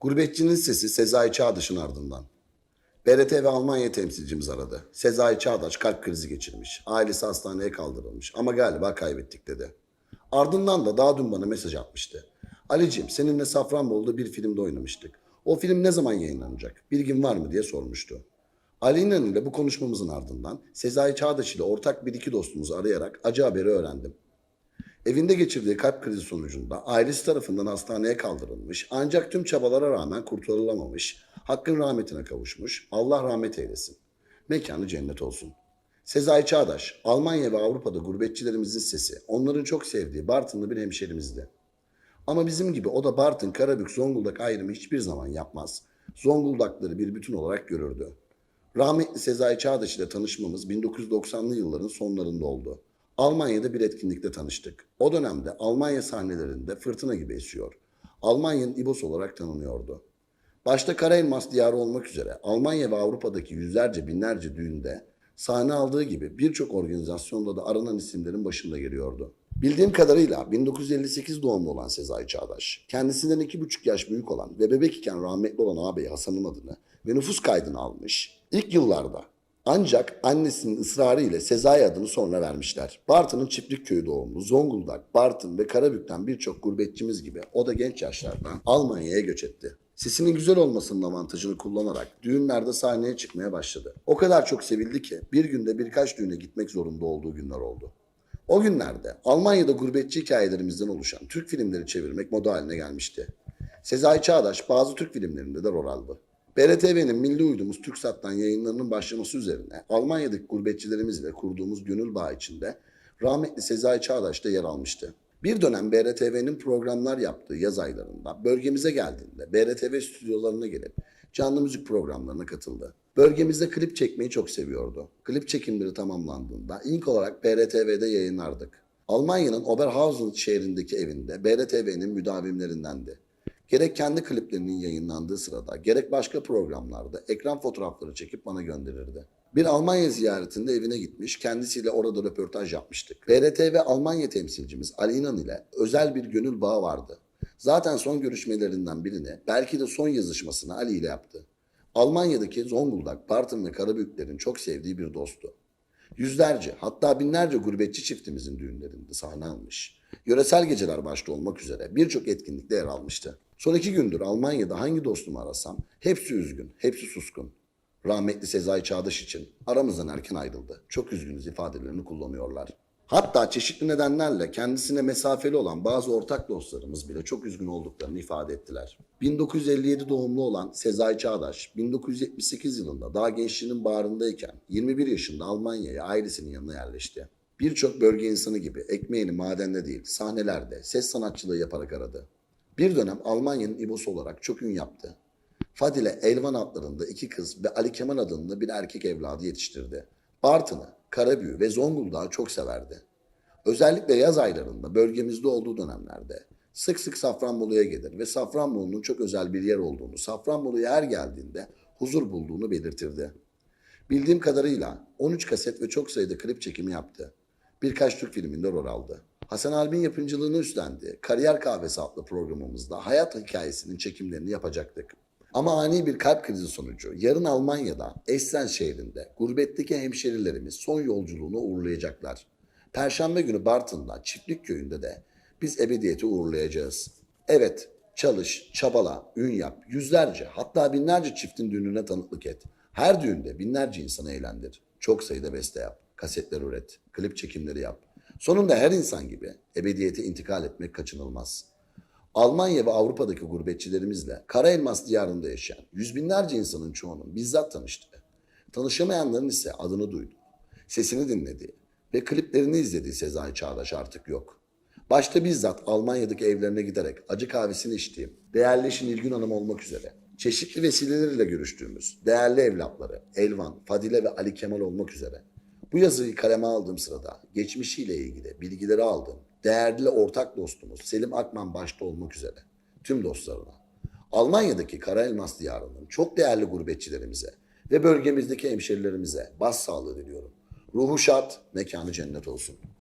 Gurbetçinin sesi Sezai Çağdaş'ın ardından. BRT ve Almanya temsilcimiz aradı. Sezai Çağdaş kalp krizi geçirmiş. Ailesi hastaneye kaldırılmış ama galiba kaybettik dedi. Ardından da daha dün bana mesaj atmıştı. Ali'ciğim seninle Safranbolu'da bir filmde oynamıştık. O film ne zaman yayınlanacak? Bilgin var mı diye sormuştu. Ali İnan ile bu konuşmamızın ardından Sezai Çağdaş ile ortak bir iki dostumuzu arayarak acı haberi öğrendim. Evinde geçirdiği kalp krizi sonucunda ailesi tarafından hastaneye kaldırılmış ancak tüm çabalara rağmen kurtarılamamış, hakkın rahmetine kavuşmuş, Allah rahmet eylesin. Mekanı cennet olsun. Sezai Çağdaş, Almanya ve Avrupa'da gurbetçilerimizin sesi, onların çok sevdiği Bartınlı bir hemşerimizdi. Ama bizim gibi o da Bartın, Karabük, Zonguldak ayrımı hiçbir zaman yapmaz. Zonguldakları bir bütün olarak görürdü. Rahmetli Sezai Çağdaş ile tanışmamız 1990'lı yılların sonlarında oldu. Almanya'da bir etkinlikte tanıştık. O dönemde Almanya sahnelerinde fırtına gibi esiyor. Almanya'nın İBOS olarak tanınıyordu. Başta Karaelmas diyarı olmak üzere Almanya ve Avrupa'daki yüzlerce binlerce düğünde sahne aldığı gibi birçok organizasyonda da aranan isimlerin başında geliyordu. Bildiğim kadarıyla 1958 doğumlu olan Sezai Çağdaş, kendisinden iki buçuk yaş büyük olan ve bebek iken rahmetli olan ağabeyi Hasan'ın adını ve nüfus kaydını almış. İlk yıllarda ancak annesinin ısrarı ile Sezai adını sonra vermişler. Bartın'ın Çiftlik Köyü doğumlu, Zonguldak, Bartın ve Karabük'ten birçok gurbetçimiz gibi o da genç yaşlardan Almanya'ya göç etti. Sesinin güzel olmasının avantajını kullanarak düğünlerde sahneye çıkmaya başladı. O kadar çok sevildi ki bir günde birkaç düğüne gitmek zorunda olduğu günler oldu. O günlerde Almanya'da gurbetçi hikayelerimizden oluşan Türk filmleri çevirmek moda haline gelmişti. Sezai Çağdaş bazı Türk filmlerinde de rol aldı. BRTV'nin milli uydumuz TürkSat'tan yayınlarının başlaması üzerine Almanya'daki gurbetçilerimizle kurduğumuz gönül bağı içinde rahmetli Sezai Çağdaş da yer almıştı. Bir dönem BRTV'nin programlar yaptığı yaz aylarında bölgemize geldiğinde BRTV stüdyolarına gelip canlı müzik programlarına katıldı. Bölgemizde klip çekmeyi çok seviyordu. Klip çekimleri tamamlandığında ilk olarak BRTV'de yayınlardık. Almanya'nın Oberhausen şehrindeki evinde BRTV'nin müdavimlerindendi. Gerek kendi kliplerinin yayınlandığı sırada gerek başka programlarda ekran fotoğrafları çekip bana gönderirdi. Bir Almanya ziyaretinde evine gitmiş, kendisiyle orada röportaj yapmıştık. BRTV Almanya temsilcimiz Ali İnan ile özel bir gönül bağı vardı. Zaten son görüşmelerinden birini, belki de son yazışmasını Ali ile yaptı. Almanya'daki Zonguldak, Bartın ve Karabüklerin çok sevdiği bir dostu. Yüzlerce hatta binlerce gurbetçi çiftimizin düğünlerinde sahne almış. Yöresel geceler başta olmak üzere birçok etkinlikte yer almıştı. Son iki gündür Almanya'da hangi dostumu arasam hepsi üzgün, hepsi suskun. Rahmetli Sezai Çağdaş için aramızdan erken ayrıldı. Çok üzgünüz ifadelerini kullanıyorlar. Hatta çeşitli nedenlerle kendisine mesafeli olan bazı ortak dostlarımız bile çok üzgün olduklarını ifade ettiler. 1957 doğumlu olan Sezai Çağdaş, 1978 yılında daha gençliğinin bağrındayken 21 yaşında Almanya'ya ailesinin yanına yerleşti. Birçok bölge insanı gibi ekmeğini madende değil, sahnelerde, ses sanatçılığı yaparak aradı. Bir dönem Almanya'nın İbo'su olarak çok ün yaptı. Fadile Elvan adlarında iki kız ve Ali Kemal adında bir erkek evladı yetiştirdi. Bartın'ı, Karabüğü ve Zonguldak'ı çok severdi. Özellikle yaz aylarında bölgemizde olduğu dönemlerde sık sık Safranbolu'ya gelir ve Safranbolu'nun çok özel bir yer olduğunu, Safranbolu'ya her geldiğinde huzur bulduğunu belirtirdi. Bildiğim kadarıyla 13 kaset ve çok sayıda klip çekimi yaptı. Birkaç Türk filminde rol aldı. Hasan Albin yapımcılığını üstlendi. Kariyer Kahvesi adlı programımızda hayat hikayesinin çekimlerini yapacaktık. Ama ani bir kalp krizi sonucu yarın Almanya'da Essen şehrinde gurbetteki hemşerilerimiz son yolculuğunu uğurlayacaklar. Perşembe günü Bartın'da Çiftlik Köyü'nde de biz ebediyeti uğurlayacağız. Evet, çalış, çabala, ün yap, yüzlerce hatta binlerce çiftin düğününe tanıklık et. Her düğünde binlerce insanı eğlendir. Çok sayıda beste yap, kasetler üret, klip çekimleri yap. Sonunda her insan gibi ebediyete intikal etmek kaçınılmaz. Almanya ve Avrupa'daki gurbetçilerimizle Kara Elmas diyarında yaşayan yüz binlerce insanın çoğunun bizzat tanıştığı, tanışamayanların ise adını duydu, sesini dinlediği ve kliplerini izlediği Sezai Çağdaş artık yok. Başta bizzat Almanya'daki evlerine giderek acı kahvesini içtiğim, değerli eşi Nilgün Hanım olmak üzere çeşitli vesilelerle görüştüğümüz değerli evlatları Elvan, Fadile ve Ali Kemal olmak üzere bu yazıyı kaleme aldığım sırada geçmişiyle ilgili bilgileri aldığım değerli ortak dostumuz Selim Akman başta olmak üzere tüm dostlarına, Almanya'daki Kara Elmas diyarının çok değerli gurbetçilerimize ve bölgemizdeki hemşerilerimize başsağlığı diliyorum. Ruhu şad, mekanı cennet olsun.